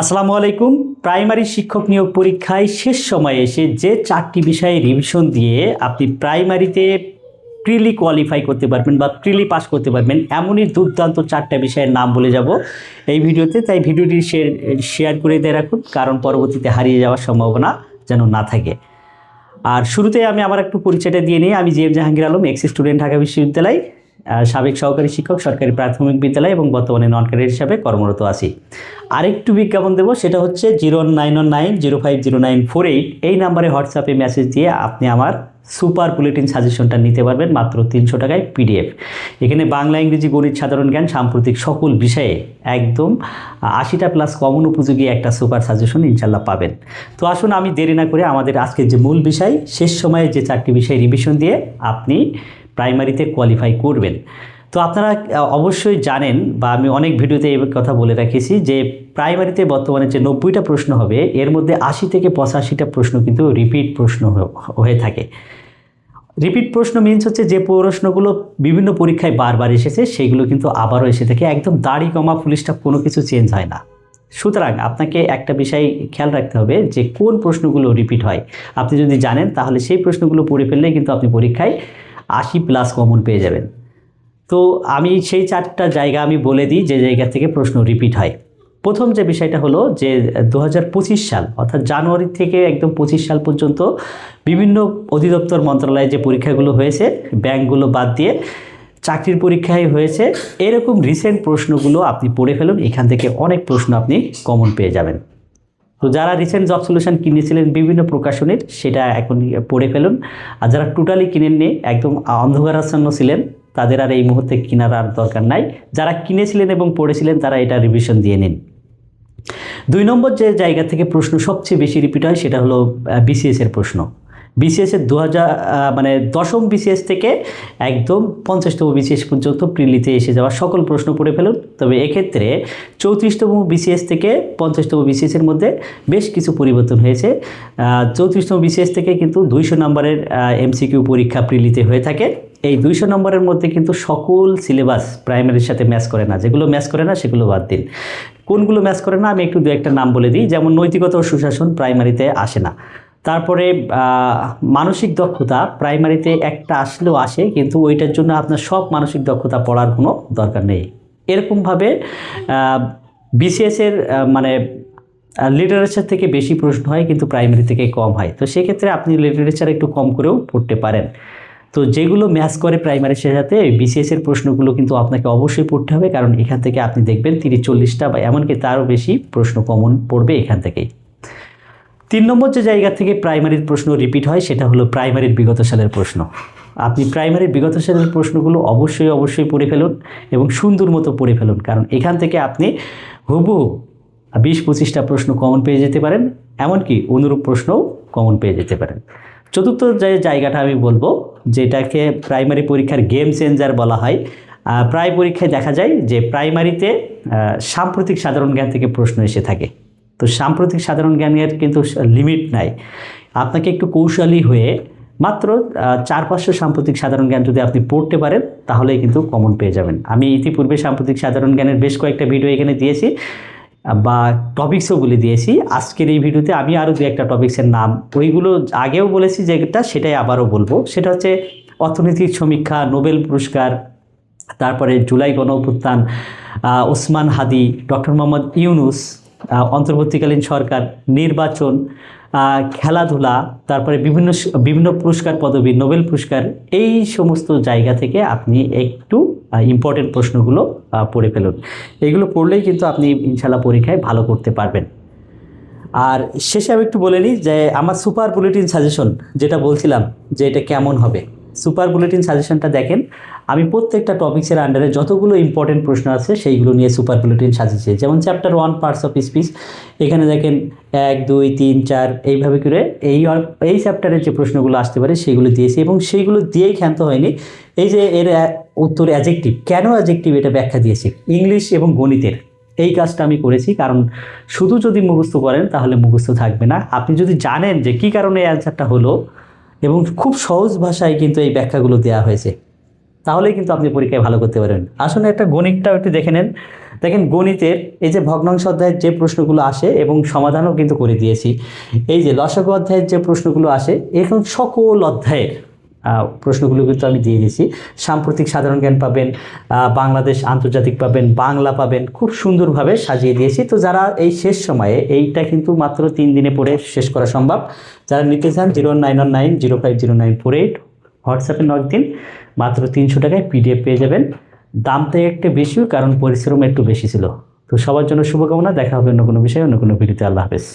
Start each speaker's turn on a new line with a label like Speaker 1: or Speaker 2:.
Speaker 1: আসসালামু আলাইকুম। প্রাইমারি শিক্ষক নিয়োগ পরীক্ষায় শেষ সময়ে এসে যে চারটি বিষয়ে রিভিশন দিয়ে আপনি প্রাইমারিতে প্রিলি কোয়ালিফাই করতে পারবেন বা প্রিলি পাস করতে পারবেন, এমনই দুর্দান্ত চারটা বিষয়ের নাম বলে যাব এই ভিডিওতে। তাই ভিডিওটি শেয়ার শেয়ার করে দিয়ে রাখুন, কারণ পরবর্তীতে হারিয়ে যাওয়ার সম্ভাবনা যেন না থাকে। আর শুরুতে আমি আমার একটু পরিচয়টা দিয়ে নিই। আমি G M Jahangir Alam ex student Dhaka বিশ্ববিদ্যালয়। সাবেক সহকারী শিক্ষক, সরকারি প্রাথমিক বিদ্যালয় এবং বর্তমানে নন ক্যাডার হিসাবে কর্মরত আছি। আরেকটু বিজ্ঞাপন দেবো, সেটা হচ্ছে zero nine nine zero five zero nine four eight এই নাম্বারে হোয়াটসঅ্যাপে মেসেজ দিয়ে আপনি আমার সুপার বুলেটিন সাজেশনটা নিতে পারবেন, মাত্র তিনশো টাকায় পিডিএফ। এখানে বাংলা, ইংরেজি, গণিত, সাধারণ জ্ঞান, সাম্প্রতিক সকল বিষয়ে একদম আশিটা প্লাস কমন উপযোগী একটা সুপার সাজেশন ইনশাল্লাহ পাবেন। তো আসুন, আমি দেরি না করে আমাদের আজকের যে মূল বিষয়, শেষ সময়ে যে চারটি বিষয় রিভিশন দিয়ে আপনি প্রাইমারিতে কোয়ালিফাই করবেন। তো আপনারা অবশ্যই জানেন বা আমি অনেক ভিডিওতে এই কথা বলে রাখেছি যে প্রাইমারিতে বর্তমানে যে নব্বইটা প্রশ্ন হবে, এর মধ্যে আশি থেকে পঁচাশিটা প্রশ্ন কিন্তু রিপিট প্রশ্ন হয়ে থাকে। রিপিট প্রশ্ন মিনস হচ্ছে যে প্রশ্নগুলো বিভিন্ন পরীক্ষায় বারবার এসেছে, সেগুলো কিন্তু আবারও এসে থাকে, একদম দাড়ি কমা পুলিশটা কোনো কিছু চেঞ্জ হয় না। সুতরাং আপনাকে একটা বিষয় খেয়াল রাখতে হবে যে কোন প্রশ্নগুলো রিপিট হয়। আপনি যদি জানেন, তাহলে সেই প্রশ্নগুলো পড়ে ফেললেই কিন্তু আপনি পরীক্ষায় আশি প্লাস কমন পেয়ে যাবেন। তো আমি সেই চারটা জায়গা আমি বলে দিই, যে জায়গা থেকে প্রশ্ন রিপিট হয়। প্রথম যে বিষয়টা হলো যে দু হাজার পঁচিশ সাল, অর্থাৎ জানুয়ারি থেকে একদম পঁচিশ সাল পর্যন্ত বিভিন্ন অধিদপ্তর মন্ত্রণালয়ে যে পরীক্ষাগুলো হয়েছে, ব্যাংকগুলো বাদ দিয়ে চাকরির পরীক্ষায় হয়েছে, এরকম রিসেন্ট প্রশ্নগুলো আপনি পড়ে ফেলুন, এখান থেকে অনেক প্রশ্ন আপনি কমন পেয়ে যাবেন। তো যারা রিসেন্ট জব সলিউশন কিনেছিলেন, বিভিন্ন প্রকাশনের সেটা এখন পড়ে ফেলুন। আর যারা টোটালি কিনেননি, একদম অন্ধকারাচ্ছন্ন ছিলেন, তাদের আর এই মুহূর্তে কেনার আর দরকার নাই। যারা কিনেছিলেন এবং পড়েছিলেন, তারা এটা রিভিশন দিয়ে নিন। দুই নম্বর যে জায়গা থেকে প্রশ্ন সবচেয়ে বেশি রিপিট হয়, সেটা হলো বিসিএসের প্রশ্ন। বিসিএস এর দু মানে দশম বিসিএস থেকে একদম পঞ্চাশতম বিসিএস পর্যন্ত প্রিলিতে এসে যাওয়া সকল প্রশ্ন পড়ে ফেলুন। তবে এক্ষেত্রে চৌত্রিশতম বিসিএস থেকে পঞ্চাশতম বিসিএস এর মধ্যে বেশ কিছু পরিবর্তন হয়েছে। চৌত্রিশতম বিসিএস থেকে কিন্তু দুইশো নম্বরের এমসিকিউ পরীক্ষা প্রিলিতে হয়ে থাকে। এই দুইশো নম্বরের মধ্যে কিন্তু সকল সিলেবাস প্রাইমারির সাথে ম্যাচ করে না। যেগুলো ম্যাচ করে না, সেগুলো বাদ দিন। কোনগুলো ম্যাচ করে না, আমি একটু দু একটা নাম বলে দিই। যেমন নৈতিকতা ও সুশাসন প্রাইমারিতে আসে না। তারপরে মানসিক দক্ষতা প্রাইমারিতে একটা আসলেও আসে, কিন্তু ওইটার জন্য আপনার সব মানসিক দক্ষতা পড়ার কোনো দরকার নেই। এরকমভাবে বিসিএসের মানে লিটারেচার থেকে বেশি প্রশ্ন হয়, কিন্তু প্রাইমারি থেকে কম হয়। তো সেক্ষেত্রে আপনি লিটারেচার একটু কম করেও পড়তে পারেন। তো যেগুলো ম্যাচ করে প্রাইমারির সাথে বিসিএস এর প্রশ্নগুলো কিন্তু আপনাকে অবশ্যই পড়তে হবে, কারণ এখান থেকে আপনি দেখবেন তিরিশ, চল্লিশটা বা এমনকি তারও বেশি প্রশ্ন কমন পড়বে এখান থেকেই। তিন নম্বর যে জায়গা থেকে প্রাইমারির প্রশ্ন রিপিট হয়, সেটা হলো প্রাইমারির বিগত সালের প্রশ্ন। আপনি প্রাইমারির বিগত সালের প্রশ্নগুলো অবশ্যই অবশ্যই পড়ে ফেলুন এবং সুন্দর মতো পড়ে ফেলুন। কারণ এখান থেকে আপনি হুবু বিশ পঁচিশটা প্রশ্ন কমন পেয়ে যেতে পারেন, এমনকি অনুরূপ প্রশ্নও কমন পেয়ে যেতে পারেন। চতুর্থ যে জায়গাটা আমি বলব, যেটাকে প্রাইমারি পরীক্ষার গেম চেঞ্জার বলা হয় প্রায় পরীক্ষায় দেখা যায় যে প্রাইমারিতে সাম্প্রতিক সাধারণ জ্ঞান থেকে প্রশ্ন এসে থাকে। তো সাম্প্রতিক সাধারণ জ্ঞানের কিন্তু লিমিট নাই। আপনাকে একটু কৌশলী হয়ে মাত্র চার পাঁচশো সাম্প্রতিক সাধারণ জ্ঞান যদি আপনি পড়তে পারেন, তাহলেই কিন্তু কমন পেয়ে যাবেন। আমি ইতিপূর্বে সাম্প্রতিক সাধারণ জ্ঞানের বেশ কয়েকটা ভিডিও এখানে দিয়েছি, বা টপিক্সও বলে দিয়েছি। আজকের এই ভিডিওতে আমি আরও দু একটা টপিক্সের নাম, ওইগুলো আগেও বলেছি যেটা সেটাই আবারও বলব। সেটা হচ্ছে অর্থনৈতিক সমীক্ষা, নোবেল পুরস্কার, তারপরে জুলাই গণ অভ্যুত্থান ওসমান হাদি, ডক্টর মোহাম্মদ ইউনুস অন্তর্বর্তীকালীন সরকার, নির্বাচন খেলাধুলা, তারপরে বিভিন্ন বিভিন্ন পুরস্কার পদবী, নোবেল পুরস্কার, এই সমস্ত জায়গা থেকে আপনি একটু ইম্পর্টেন্ট প্রশ্নগুলো পড়ে ফেলুন। এগুলো পড়লেই কিন্তু আপনি ইনশাল্লাহ পরীক্ষায় ভালো করতে পারবেন। আর শেষে আমি একটু বলে নিই যে, আমার সুপার বুলেটিন সাজেশন যেটা বলছিলাম যে, এটা কেমন হবে? সুপার বুলেটিন সাজেশনটা দেখেন। আমি প্রত্যেকটা টপিক্সের আন্ডারে যতগুলো ইম্পর্টেন্ট প্রশ্ন আছে, সেইগুলো নিয়ে সুপার বুলেটিন সাজিয়েছি। যেমন chapter one parts of speech এখানে দেখেন এক, দুই, তিন, চার, এইভাবে করে এই এই চ্যাপ্টারের যে প্রশ্নগুলো আসতে পারে সেইগুলো দিয়েছি এবং সেইগুলো দিয়েই ক্ষান্ত হয়নি। এই যে এর উত্তর অ্যাজেক্টিভ কেন অ্যাজেক্টিভ এটা ব্যাখ্যা দিয়েছি? ইংলিশ এবং গণিতের। এই কাজটা আমি করেছি কারণ শুধু যদি মুখস্থ করেন তাহলে মুখস্থ থাকবে না। আপনি যদি জানেন যে কী কারণে অ্যান্সারটা হলো এবং খুব সহজ ভাষায় কিন্তু এই ব্যাখ্যাগুলো দেওয়া হয়েছে। তাহলেই কিন্তু আপনি পরীক্ষায় ভালো করতে পারেন। আসলে একটা গণিতটাও একটু দেখে নেন। দেখেন, গণিতের এই যে ভগ্নাংশ অধ্যায়ের যে প্রশ্নগুলো আসে এবং সমাধানও কিন্তু করে দিয়েছি। এই যে লসক অধ্যায়ের যে প্রশ্নগুলো আসে, এখন সকল অধ্যায়ের প্রশ্নগুলো কিন্তু আমি দিয়ে দিয়েছি। সাম্প্রতিক সাধারণ জ্ঞান পাবেন বাংলাদেশ আন্তর্জাতিক পাবেন, বাংলা পাবেন, খুব সুন্দরভাবে সাজিয়ে দিয়েছি। তো যারা এই শেষ সময়ে, এইটা কিন্তু মাত্র তিন দিনে পড়ে শেষ করা সম্ভব। যারা নিতে চান zero nine one nine zero five zero nine four eight হোয়াটসঅ্যাপে নক দিন, মাত্র তিনশো টাকায় পিডিএফ পেয়ে যাবেন। দামটা একটু বেশিও, কারণ পরিশ্রম একটু বেশি ছিল। তো সবার জন্য শুভকামনা, দেখা হবে অন্য কোনো বিষয়ে, অন্য কোনো ভিডিওতে। আল্লাহ হাফেজ।